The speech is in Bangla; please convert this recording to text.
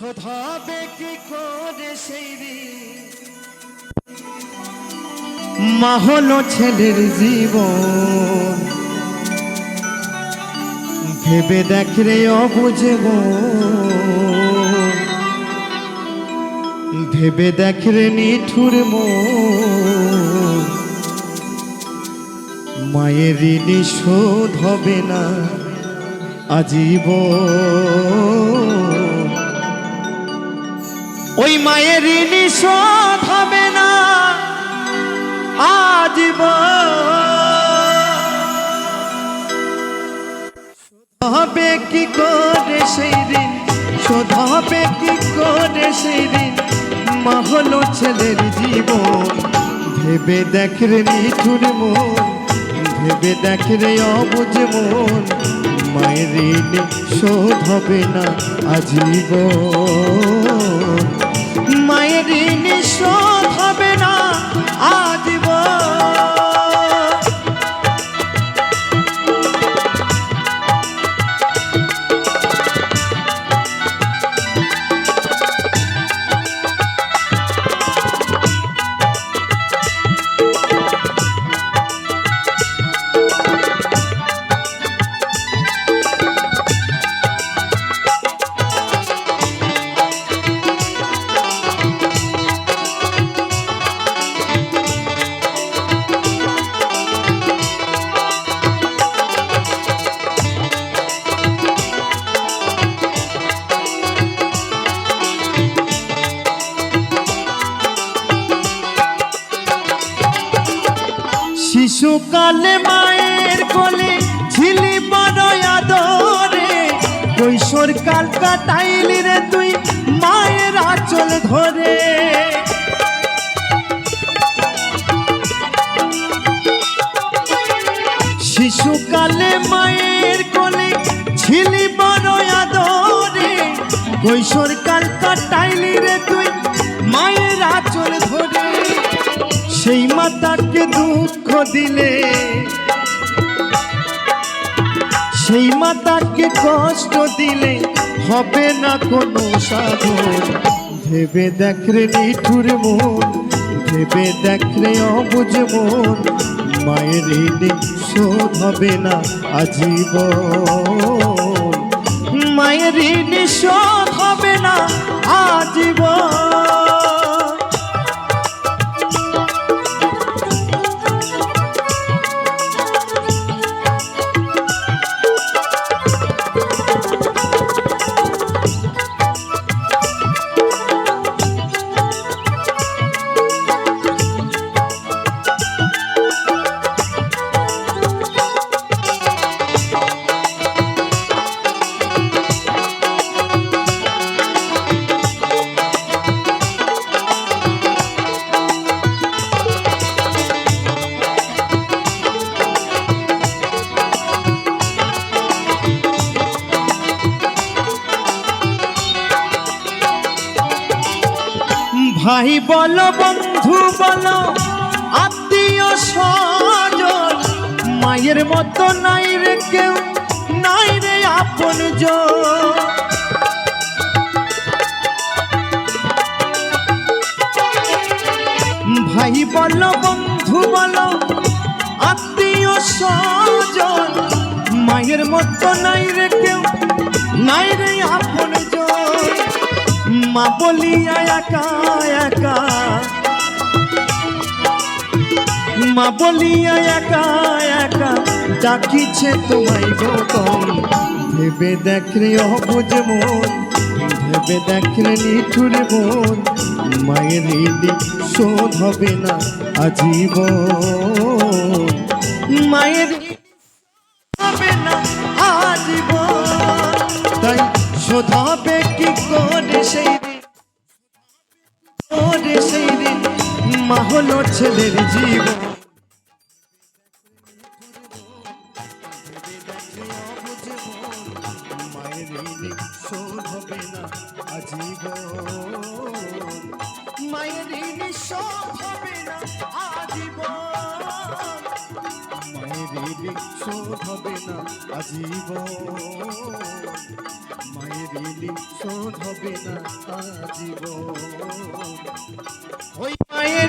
শোধাবে কি করে সেই মা ছেলের জীবন। ভেবে দেখ রে অবুঝব ভেবে দেখ রে নিঠুর মায়ের ঋণী শোধ হবে না আজীব ঋণী শোধ হবে না। আজীব হবে কি করে সেই দিন? শোধ হবে কি করে সেই দিন? মা হলো ছেলের জীবন। ভেবে দেখ রে নিঠুর মন। ভেবে দেখ রে অবুঝ মন। মায়ের ঋণ শোধ হবে না আজীবন। ঋণ শিশুকালে মায়ের কোলে ছিলি বড় আদরে। কৈশোর কাল কাটাইলি রে তুই মায়ের আঁচল ধরে। শিশুকালে মায়ের কোলে ছিলি বড় আদরে। কৈশোর কাল কাটাইলি সেই মাতাকে দুঃখ দিলে, সেই মাতাকে কষ্ট দিলে হবে না কোনো সাধন। ভেবে দেখ রে নিঠুর মন, ভেবে দেখ রে অবুঝ মন, মায়ের শোধ হবে না আজীবন। মায়ের শোধ হবে না ভাই বলো, বন্ধু বলো, আত্মীয় স্বজন, মায়ের মতো নাই রে কেউ, নাই রে আপন ভাই বলো, বন্ধু বলো, আত্মীয় স্বজন, মায়ের মতো নাই রে কেউ, নাই রে আপন মা বলিয়া একা মা বলিয়া একা একা। ডাকিছে তোমায় গৌতম ভেবে দেখ রে অবুঝ মন, ভেবে দেখ রে নিঠুর মন। মায়ের ঋণ শোধ হবে না আজীবন। মায়ের হবে না আজীবন। তাই শোধাবে কি করে সেই মা হলো ছেলের জীবন। মায়ের শোধ হবে না হবে না আজীবন। মায়ের শোধ হবে না আজীবন। ওই মায়ের